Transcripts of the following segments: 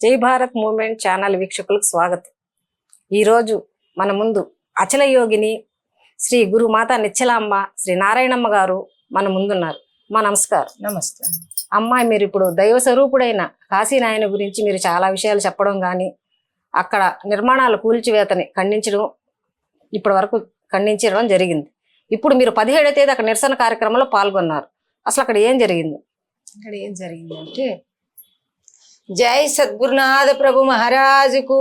జై Bharat movement channel వీక్షకులకు స్వాగతం. ఈరోజు మన ముందు అచల యోగిని శ్రీ గురుమాత నిచ్చలాంబ శ్రీ నారాయణమ్మ గారు మన ముందున్నారు. మా నమస్కారం. నమస్తే. అమ్మాయి మీరు ఇప్పుడు దైవ స్వరూపుడైన కాశీనాయన గురించి మీరు చాలా విషయాలు చెప్పడం కానీ అక్కడ నిర్మాణాల కూల్చివేతని ఖండించడం ఇప్పటి వరకు ఖండించడం జరిగింది. ఇప్పుడు మీరు పదిహేడవ తేదీ అక్కడ నిరసన కార్యక్రమంలో పాల్గొన్నారు. అసలు అక్కడ ఏం జరిగింది? ఇక్కడ ఏం జరిగిందంటే జై సద్గురునాథ ప్రభు మహారాజుకు.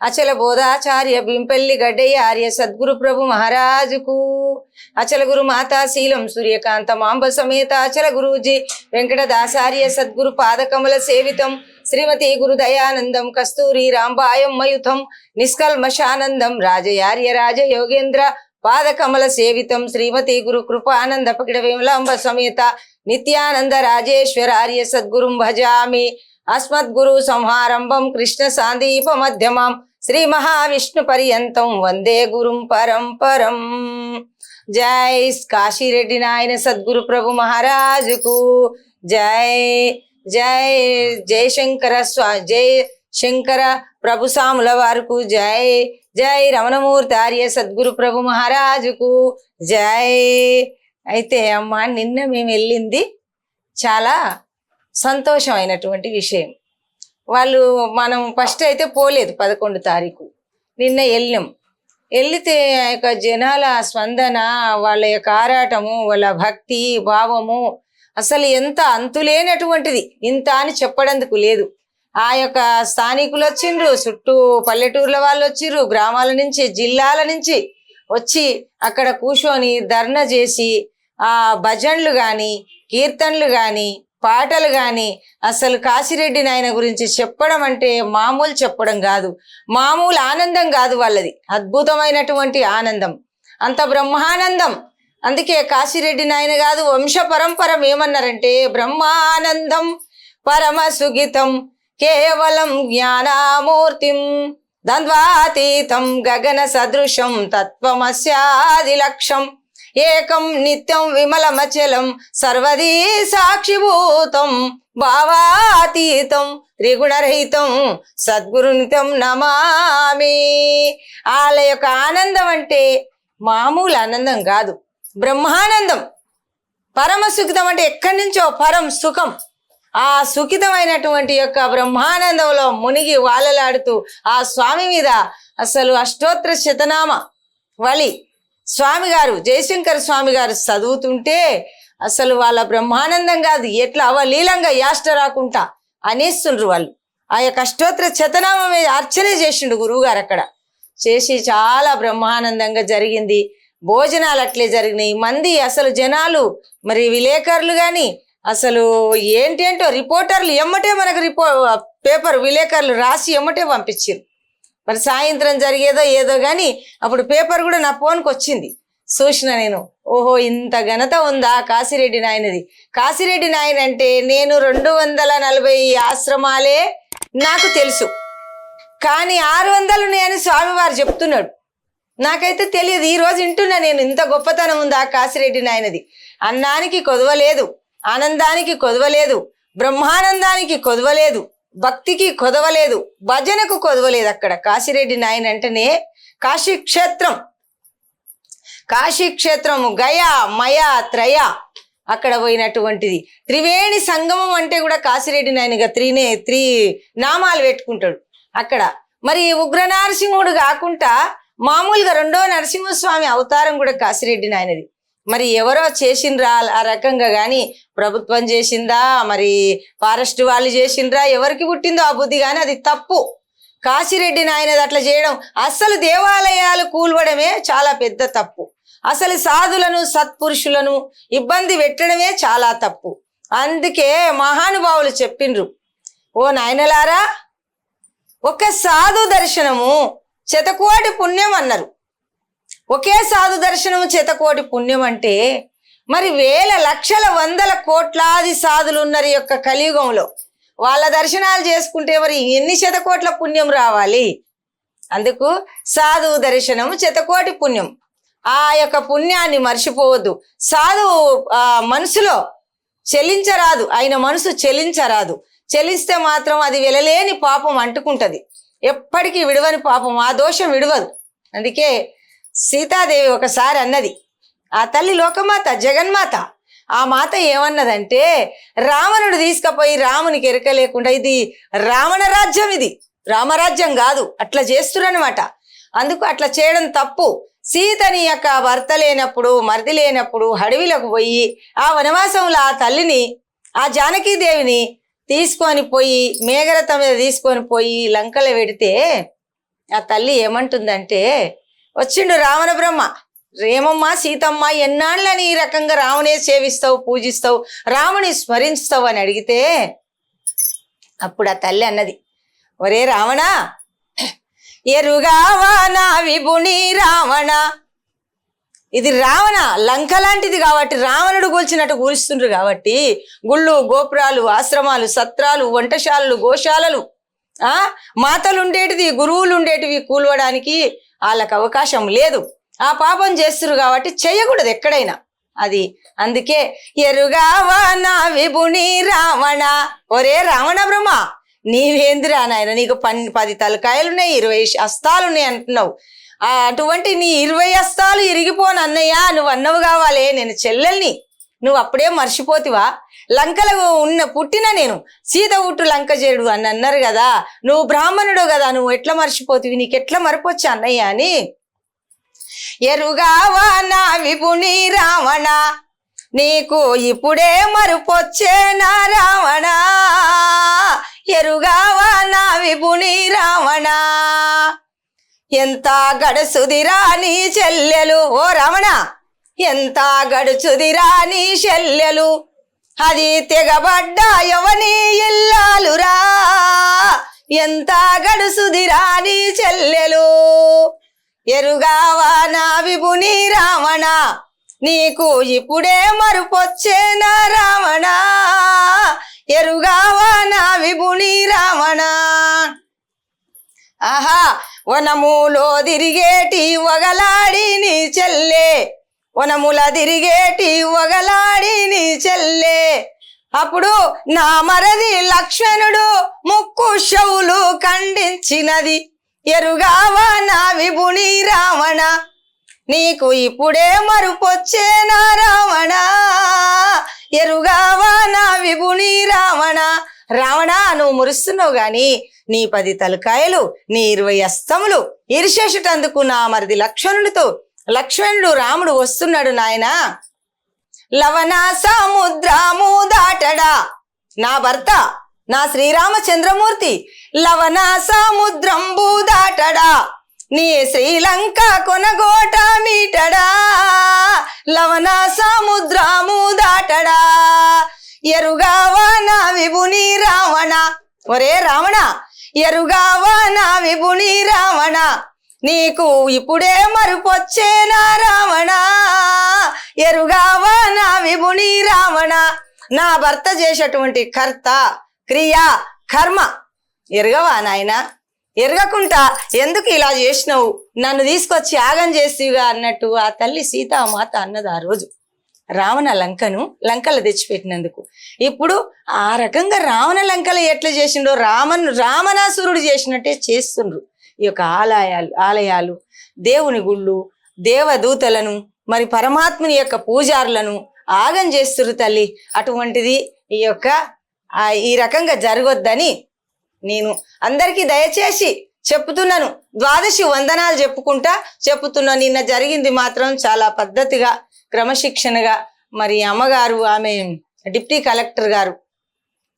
అచల బోధాచార్య బింపల్లి గడ్డయ్య ఆర్య సద్గురు ప్రభు మహారాజుకు. అచల గురు మాతా శీలం సూర్యకాంత మాంబ సమేత అచల గురూజీ వెంకటదాసార్య సద్గురు పాదకమల సేవితం శ్రీమతి గురు దయానందం కస్తూరి రాంబాయం మయుతం నిష్కల్మశానందం రాజయార్య రాజ యోగేంద్ర పాదకమల సేవితం శ్రీమతి గురు కృపానంద పకిడ విమలాంబ సమేత నిత్యానంద రాజేశ్వర ఆర్య సద్గురుం భజామి. అస్మద్గురు సంహారంభం కృష్ణ సాందీప మధ్యమాం. శ్రీ మహావిష్ణు పర్యంతం వందే గురుం పరంపరం. జై కాశీరెడ్డి నాయన సద్గురు ప్రభు మహారాజుకు. జై జై జయశంకర స్వా జై శంకర ప్రభు సాముల వారుకు జై జై రమణమూర్తి ఆర్య సద్గురు ప్రభు మహారాజుకు జై. అయితే అమ్మ నిన్న మేము వెళ్ళింది చాలా సంతోషమైనటువంటి విషయం. వాళ్ళు మనం ఫస్ట్ అయితే పోలేదు పదకొండు తారీఖు. నిన్న వెళ్ళినాం వెళ్తే ఆ యొక్క జనాల స్పందన వాళ్ళ యొక్క ఆరాటము వాళ్ళ భక్తి భావము అసలు ఎంత అంతులేనటువంటిది. ఇంత అని చెప్పడందుకు లేదు. ఆ యొక్క స్థానికులు వచ్చిండ్రు చుట్టూ పల్లెటూర్ల వాళ్ళు వచ్చిర్రు గ్రామాల నుంచి జిల్లాల నుంచి వచ్చి అక్కడ కూర్చొని ధర్నా చేసి ఆ భజన్లు గాని కీర్తనలు గాని పాటలు గాని అసలు కాశిరెడ్డి నాయన గురించి చెప్పడం అంటే మామూలు చెప్పడం కాదు. మామూలు ఆనందం కాదు వాళ్ళది. అద్భుతమైనటువంటి ఆనందం. అంత బ్రహ్మానందం. అందుకే కాశిరెడ్డి నాయన కాదు వంశ పరంపరం ఏమన్నారంటే బ్రహ్మానందం పరమ సుగితం. కేవలం జ్ఞానామూర్తిం ద్వంద్వాతీతం గగన సదృశం తత్వమస్యాది లక్ష్యం ఏకం నిత్యం విమలమచలం సర్వదీ సాక్షిభూతం భావాతీతం త్రిగుణరహితం సద్గురునితం నమామి. వాళ్ళ యొక్క ఆనందం అంటే మామూలు ఆనందం కాదు బ్రహ్మానందం. పరమ సుఖితం అంటే ఎక్కడి నుంచో పరం సుఖం. ఆ సుఖితమైనటువంటి యొక్క బ్రహ్మానందంలో మునిగి వాలలాడుతూ ఆ స్వామి మీద అసలు అష్టోత్తర శతనామ వలి స్వామి గారు జయశంకర్ స్వామి గారు చదువుతుంటే అసలు వాళ్ళ బ్రహ్మానందం కాదు ఎట్లా అవలీలంగా యాష్ట రాకుండా అనేస్తుండ్రు వాళ్ళు. ఆ యొక్క అష్టోత్తర శతనామం మీద అర్చనే చేసిండు గురువు గారు అక్కడ. చేసి చాలా బ్రహ్మానందంగా జరిగింది. భోజనాలు అట్లే జరిగినాయి. మంది అసలు జనాలు మరి విలేకరులు కానీ అసలు ఏంటేంటో రిపోర్టర్లు ఎమ్మటే మనకు రిపో పేపర్ విలేకరులు రాసి ఎమ్మటే పంపించారు మరి సాయంత్రం జరిగేదో ఏదో కానీ అప్పుడు పేపర్ కూడా నా ఫోన్కి వచ్చింది. చూసిన నేను ఓహో ఇంత ఘనత ఉందా కాశిరెడ్డి నాయనది? కాశిరెడ్డి నాయన అంటే నేను రెండు వందల నలభై ఆశ్రమాలే నాకు తెలుసు. కానీ ఆరు వందలు నేను స్వామివారు చెప్తున్నాడు. నాకైతే తెలియదు. ఈరోజు వింటున్నా నేను ఇంత గొప్పతనం ఉందా కాశిరెడ్డి నాయనది? అన్నానికి కొదవలేదు. ఆనందానికి కొదవలేదు బ్రహ్మానందానికి కొదవలేదు భక్తికి కొదవలేదు భజనకు కొదవలేదు అక్కడ కాశిరెడ్డి నాయన అంటేనే కాశీ క్షేత్రం కాశీ గయా మయ త్రయ అక్కడ పోయినటువంటిది. త్రివేణి సంగమం అంటే కూడా కాశిరెడ్డి నాయనగా త్రీనే త్రీ నామాలు పెట్టుకుంటాడు అక్కడ. మరి ఉగ్ర నరసింహుడు కాకుండా మామూలుగా రెండో నరసింహస్వామి అవతారం కూడా కాశిరెడ్డి నాయనది. మరి ఎవరో చేసిండ్రా ఆ రకంగా కానీ ప్రభుత్వం చేసిందా? మరి ఫారెస్ట్ వాళ్ళు చేసిండ్రా? ఎవరికి పుట్టిందో ఆ బుద్ధి కానీ అది తప్పు. కాశీరెడ్డి నాయనది అట్లా చేయడం అసలు దేవాలయాలు కూల్వడమే చాలా పెద్ద తప్పు. అసలు సాధులను సత్పురుషులను ఇబ్బంది పెట్టడమే చాలా తప్పు. అందుకే మహానుభావులు చెప్పిండ్రు ఓ నాయనలారా ఒక సాధు దర్శనము శతకోటి పుణ్యం అన్నారు. ఒకే సాధు దర్శనము కోటి పుణ్యం అంటే మరి వేల లక్షల వందల కోట్లాది సాధులు ఉన్నారు యొక్క కలియుగంలో. వాళ్ళ దర్శనాలు చేసుకుంటే మరి ఎన్ని శతకోట్ల పుణ్యం రావాలి? అందుకు సాధువు దర్శనము శతకోటి పుణ్యం. ఆ యొక్క పుణ్యాన్ని మర్చిపోవద్దు. సాధువు ఆ మనసులో చెలించరాదు. ఆయన మనసు చెలించరాదు. చెల్లిస్తే మాత్రం అది వెలలేని పాపం అంటుకుంటది. ఎప్పటికీ విడవని పాపం. ఆ దోషం విడవదు. అందుకే సీతాదేవి ఒకసారి అన్నది ఆ తల్లి లోకమాత జగన్మాత ఆ మాత ఏమన్నదంటే రావణుడు తీసుకుపోయి రామునికి ఎరక లేకుండా ఇది రావణ రాజ్యం ఇది. రామరాజ్యం కాదు అట్లా చేస్తురనమాట అందుకు అట్లా చేయడం తప్పు. సీతని యొక్క భర్త లేనప్పుడు మరిది లేనప్పుడు అడవిలకు పోయి ఆ వనవాసంలో ఆ తల్లిని ఆ జానకీదేవిని తీసుకొని పోయి మేఘరథం మీద తీసుకొని పోయి లంకలో పెడితే ఆ తల్లి ఏమంటుందంటే వచ్చిండు రావణ బ్రహ్మ. రేమమ్మ సీతమ్మ ఎన్నాళ్ళని ఈ రకంగా రామునే సేవిస్తావు పూజిస్తావు రాముని స్మరిస్తావు అని అడిగితే అప్పుడు ఆ తల్లి అన్నది ఒరే రావణ ఎరుగావా నా విభుని రావణ? ఇది రావణ లంక లాంటిది కాబట్టి రావణుడు కూల్చినట్టు కూల్చుతుండ్రు కాబట్టి గుళ్ళు గోపురాలు ఆశ్రమాలు సత్రాలు వంటశాలలు గోశాలలు ఆ? మాతలు ఉండేటివి గురువులు ఉండేటివి కూలవడానికి వాళ్ళకి అవకాశం లేదు. ఆ పాపం చేస్తురు కాబట్టి చేయకూడదు ఎక్కడైనా. అది అందుకే ఎరుగావా నా విభుని రావణ. ఒరే రావణ బ్రహ్మ నీవేందిరా నాయన నీకు పన్ పది తలకాయలు ఉన్నాయి ఇరవై అస్తాలు ఉన్నాయి అంటున్నావు అటువంటి నీ ఇరవై అస్తాలు ఇరిగిపోను అన్నయ్యా నువ్వు అన్నవు కావాలే నేను చెల్లెల్ని. నువ్వు అప్పుడే మర్చిపోతివా? లంకలో ఉన్న పుట్టిన నేను. సీత ఉట్టు లంక అని అన్నారు కదా. నువ్వు బ్రాహ్మణుడు కదా నువ్వు ఎట్లా మర్చిపోతివి? నీకు ఎట్లా మరపొచ్చు అన్నయ్య అని. ఎరుగావా నా విపుని రావణ నీకు ఇప్పుడే మరుపొచ్చే నా రావణ. ఎరుగావా నా విపుని రావణ. ఎంత గడుసుదిరా నీ చెల్లెలు? ఓ రావణ ఎంత గడుచుదిరా నీ చెల్లెలు? అది తెగబడ్డ యవని ఇల్లాలురా. ఎంత గడుసుదిరా నీ చెల్లెలు. ఎరుగావా నా విభుని రావణ. నీకు ఇప్పుడే మరుపొచ్చే నా రావణ. ఎరుగావా నా విభుని రావణ. ఆహా వనములో తిరిగేటి వగలాడి నీ చెల్లె. వనముల తిరిగేటి వగలాడి నీ అప్పుడు నా మరది లక్ష్మణుడు ముక్కు షవులు ఖండించినది. ఎరుగావా నా విభుని రావణ నీకు ఇప్పుడే మరుపొచ్చే నా రావణ ఎరుగావా నా విభుని రావణ రావణ నువ్వు మురుస్తున్నావు గాని నీ పది తలకాయలు నీ ఇరవై అస్తములు ఇరిశేషుటందుకు నా మరిది లక్ష్మణుడితో లక్ష్మణుడు రాముడు వస్తున్నాడు నాయనా. లవణ సముద్రము దాటడా నా భర్త నా శ్రీరామచంద్రమూర్తి లవణ సముద్రంబు దాటడా నీ శ్రీలంక కొనగోట మీటడా? లవణ సముద్రము దాటడా ఎరుగావా విభుని రావణ? ఒరే రావణ ఎరుగావా విభుని రావణ? నీకు ఇప్పుడే మరుపొచ్చేనా రావణ. ఎరుగావా నా విభుని రావణ. నా భర్త చేసేటువంటి కర్త క్రియ కర్మ. ఎరగవా నాయన? ఎరగకుండా ఎందుకు ఇలా చేసినావు? నన్ను తీసుకొచ్చి యాగం చేసిగా అన్నట్టు ఆ తల్లి సీతామాత అన్నది ఆ రోజు. రావణ లంకను లంకలు తెచ్చిపెట్టినందుకు. ఇప్పుడు ఆ రకంగా రావణ లంకలు ఎట్లా చేసిండో రామన్ రామణాసురుడు చేసినట్టే చేస్తుండ్రు. ఈ యొక్క ఆలయాలు ఆలయాలు దేవుని గుళ్ళు దేవదూతలను మరి పరమాత్ముని యొక్క పూజారులను ఆగం చేస్తురు తల్లి. అటువంటిది ఈ యొక్క ఈ రకంగా జరగొద్దని నేను అందరికీ దయచేసి చెప్తున్నాను. ద్వాదశి వందనాలు చెప్పుకుంటా చెప్తున్నాను నిన్న జరిగింది మాత్రం చాలా పద్ధతిగా క్రమశిక్షణగా మరి అమ్మగారు ఆమె డిప్టీ కలెక్టర్ గారు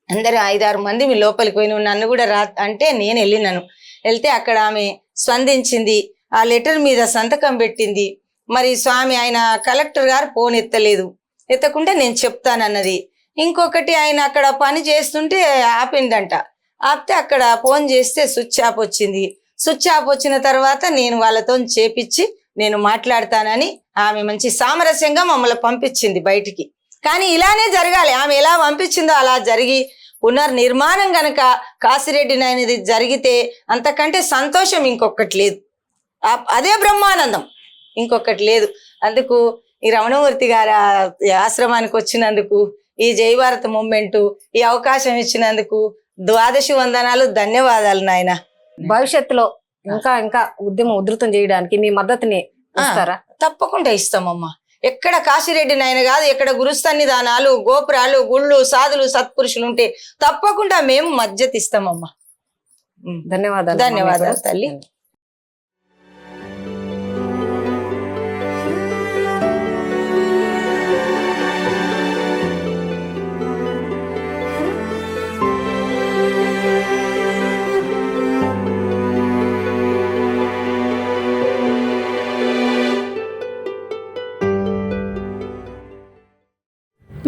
అందరు ఐదారు మంది మీ లోపలికి పోయిన నన్ను కూడా రా అంటే నేను వెళ్ళినాను. వెళ్తే అక్కడ ఆమె స్పందించింది. ఆ లెటర్ మీద సంతకం పెట్టింది. మరి స్వామి ఆయన కలెక్టర్ గారు ఫోన్ ఎత్తలేదు. ఎత్తకుంటే నేను చెప్తానన్నది. ఇంకొకటి ఆయన అక్కడ పని చేస్తుంటే ఆపిండంట ఆపితే అక్కడ ఫోన్ చేస్తే స్విచ్ ఆఫ్ వచ్చింది. స్విచ్ ఆఫ్ వచ్చిన తర్వాత నేను వాళ్ళతో చేపించి నేను మాట్లాడతానని ఆమె మంచి సామరస్యంగా మమ్మల్ని పంపించింది బయటికి. కానీ ఇలానే జరగాలి. ఆమె ఎలా పంపించిందో అలా జరిగి పునర్నిర్మాణం గనక కాసిరెడ్డి నాయనది జరిగితే అంతకంటే సంతోషం ఇంకొకటి లేదు. అదే బ్రహ్మానందం. ఇంకొకటి లేదు. అందుకు ఈ రమణమూర్తి గారి ఆశ్రమానికి వచ్చినందుకు ఈ జై భారత్ మూమెంట్ ఈ అవకాశం ఇచ్చినందుకు ద్వాదశి వందనాలు ధన్యవాదాలు నాయన. భవిష్యత్తులో ఇంకా ఇంకా ఉద్యమం ఉధృతం చేయడానికి మీ మద్దతుని ఇస్తారా? తప్పకుండా ఇస్తామమ్మా. ఎక్కడ కాశీరెడ్డి నాయన కాదు ఎక్కడ గురుసన్నిధానాలు గోపురాలు గుళ్ళు సాధులు సత్పురుషులు ఉంటే తప్పకుండా మేము మద్దతు ఇస్తామమ్మా ఉమ్. ధన్యవాదాలు ధన్యవాదాలు, తల్లి.